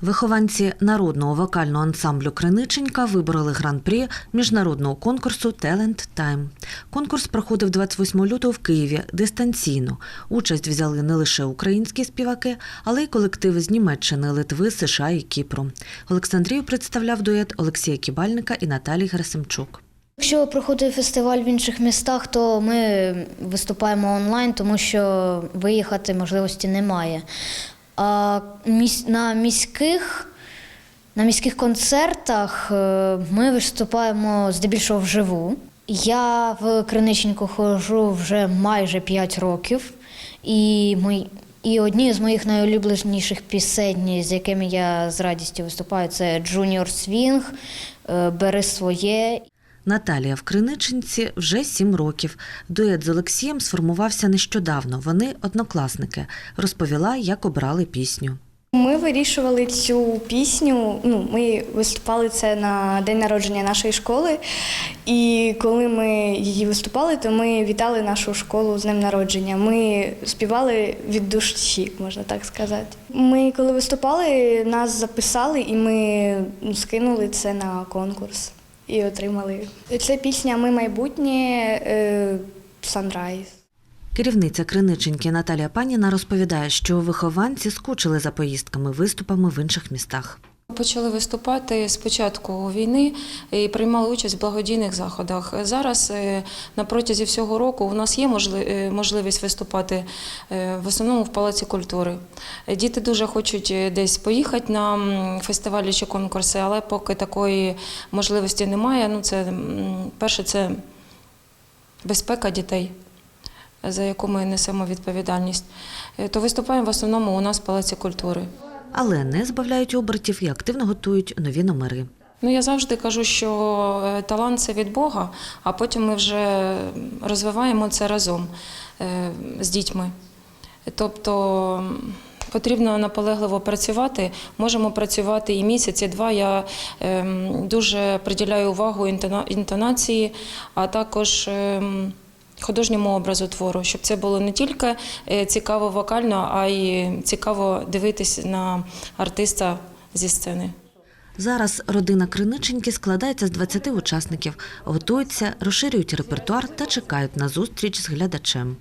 Вихованці народного вокального ансамблю Криниченька вибороли гран-прі міжнародного конкурсу Talent Time. Конкурс проходив 28 лютого в Києві дистанційно. Участь взяли не лише українські співаки, але й колективи з Німеччини, Литви, США і Кіпру. Олександрію представляв дует Олексія Кібальника і Наталії Герасимчук. Якщо проходить фестиваль в інших містах, то ми виступаємо онлайн, тому що виїхати можливості немає. На міських, на міських концертах е, ми виступаємо здебільшого вживу. Я в Криниченьку ходжу вже майже 5 років, і, мої, і одні з моїх найулюбленіших пісень, з якими я з радістю виступаю, це Junior Swing, е, Бери своє. Наталія в Криниченці вже сім років. Дует з Олексієм сформувався нещодавно. Вони однокласники. Розповіла, як обрали пісню. Ми вирішували цю пісню. Ну, ми виступали це на день народження нашої школи. І коли ми її виступали, то ми вітали нашу школу з днем народження. Ми співали від душі, можна так сказати. Ми, коли виступали, нас записали, і ми ну, скинули це на конкурс і отримали. Це пісня Ми майбутнє Санрайз. Керівниця Криниченки Наталія Паніна розповідає, що вихованці скучили за поїздками, виступами в інших містах. Почали виступати з початку війни і приймали участь в благодійних заходах. Зараз е, на протязі всього року у нас є е, можливість виступати е, в основному в Палаці культури. Діти дуже хочуть десь поїхати на фестивалі чи конкурси, але поки такої можливості немає. Ну, це перше, це безпека дітей. За яку ми несемо відповідальність, то виступаємо в основному у нас в Палаці культури. Але не збавляють обертів і активно готують нові номери. Ну, я завжди кажу, що е, талант це від Бога, а потім ми вже розвиваємо це разом е, з дітьми. Тобто потрібно наполегливо працювати. Можемо працювати і місяць, і два. Я ем, дуже приділяю увагу інтона- інтонації, а також ем, художньому образу твору, щоб це було не тільки е, цікаво вокально, а й цікаво дивитись на артиста зі сцени. Зараз родина Криниченьки складається з 20 учасників, готуються, розширюють репертуар та чекають на зустріч з глядачем.